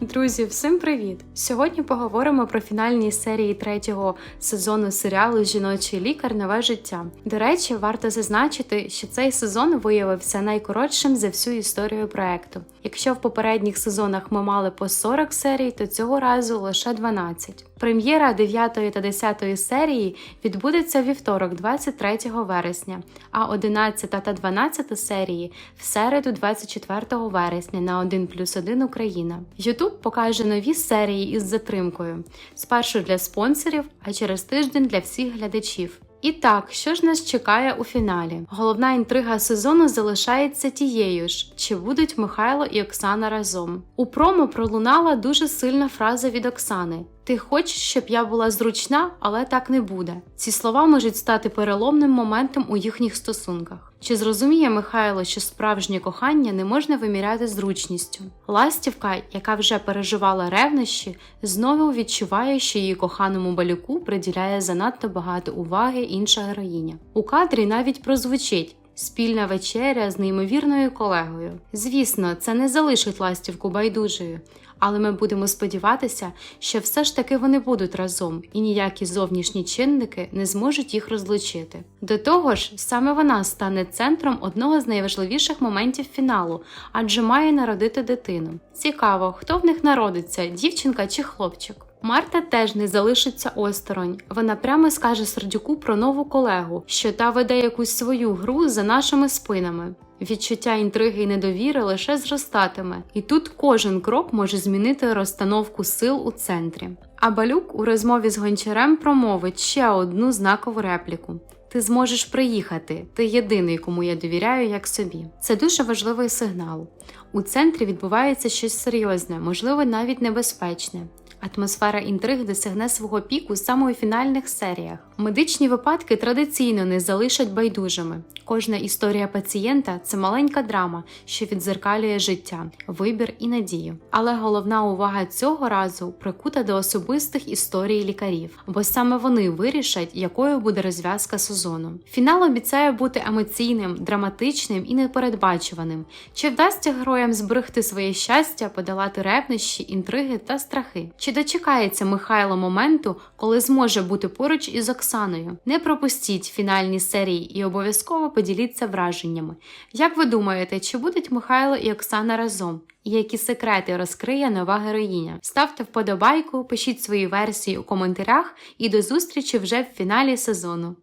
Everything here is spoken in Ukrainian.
Друзі, всім привіт! Сьогодні поговоримо про фінальні серії третього сезону серіалу Жіночий лікар Нове життя. До речі, варто зазначити, що цей сезон виявився найкоротшим за всю історію проекту. Якщо в попередніх сезонах ми мали по 40 серій, то цього разу лише 12. Прем'єра 9 та 10 серії відбудеться вівторок, 23 вересня, а 11 та 12 серії в середу, 24 вересня на 1 плюс 1 Україна. YouTube покаже нові серії із затримкою. Спершу для спонсорів, а через тиждень для всіх глядачів. І так, що ж нас чекає у фіналі? Головна інтрига сезону залишається тією ж: чи будуть Михайло і Оксана разом? У промо пролунала дуже сильна фраза від Оксани: Ти хочеш, щоб я була зручна, але так не буде. Ці слова можуть стати переломним моментом у їхніх стосунках. Чи зрозуміє Михайло, що справжнє кохання не можна виміряти зручністю? Ластівка, яка вже переживала ревнощі, знову відчуває, що її коханому балюку приділяє занадто багато уваги інша героїня. У кадрі навіть прозвучить. Спільна вечеря з неймовірною колегою. Звісно, це не залишить ластівку байдужою, але ми будемо сподіватися, що все ж таки вони будуть разом, і ніякі зовнішні чинники не зможуть їх розлучити. До того ж, саме вона стане центром одного з найважливіших моментів фіналу, адже має народити дитину. Цікаво, хто в них народиться, дівчинка чи хлопчик. Марта теж не залишиться осторонь. Вона прямо скаже Сердюку про нову колегу, що та веде якусь свою гру за нашими спинами. Відчуття інтриги і недовіри лише зростатиме, і тут кожен крок може змінити розстановку сил у центрі. А Балюк у розмові з гончарем промовить ще одну знакову репліку. Ти зможеш приїхати, ти єдиний, кому я довіряю, як собі. Це дуже важливий сигнал. У центрі відбувається щось серйозне, можливо, навіть небезпечне. Атмосфера інтриг досягне свого піку саме у фінальних серіях. Медичні випадки традиційно не залишать байдужими. Кожна історія пацієнта це маленька драма, що відзеркалює життя, вибір і надію. Але головна увага цього разу прикута до особистих історій лікарів, бо саме вони вирішать, якою буде розв'язка сезону. Фінал обіцяє бути емоційним, драматичним і непередбачуваним. Чи вдасться героям зберегти своє щастя, подолати ревнощі, інтриги та страхи? Чи дочекається Михайло моменту, коли зможе бути поруч із Оксаною? Не пропустіть фінальні серії і обов'язково поділіться враженнями. Як ви думаєте, чи будуть Михайло і Оксана разом? І які секрети розкриє нова героїня? Ставте вподобайку, пишіть свої версії у коментарях і до зустрічі вже в фіналі сезону.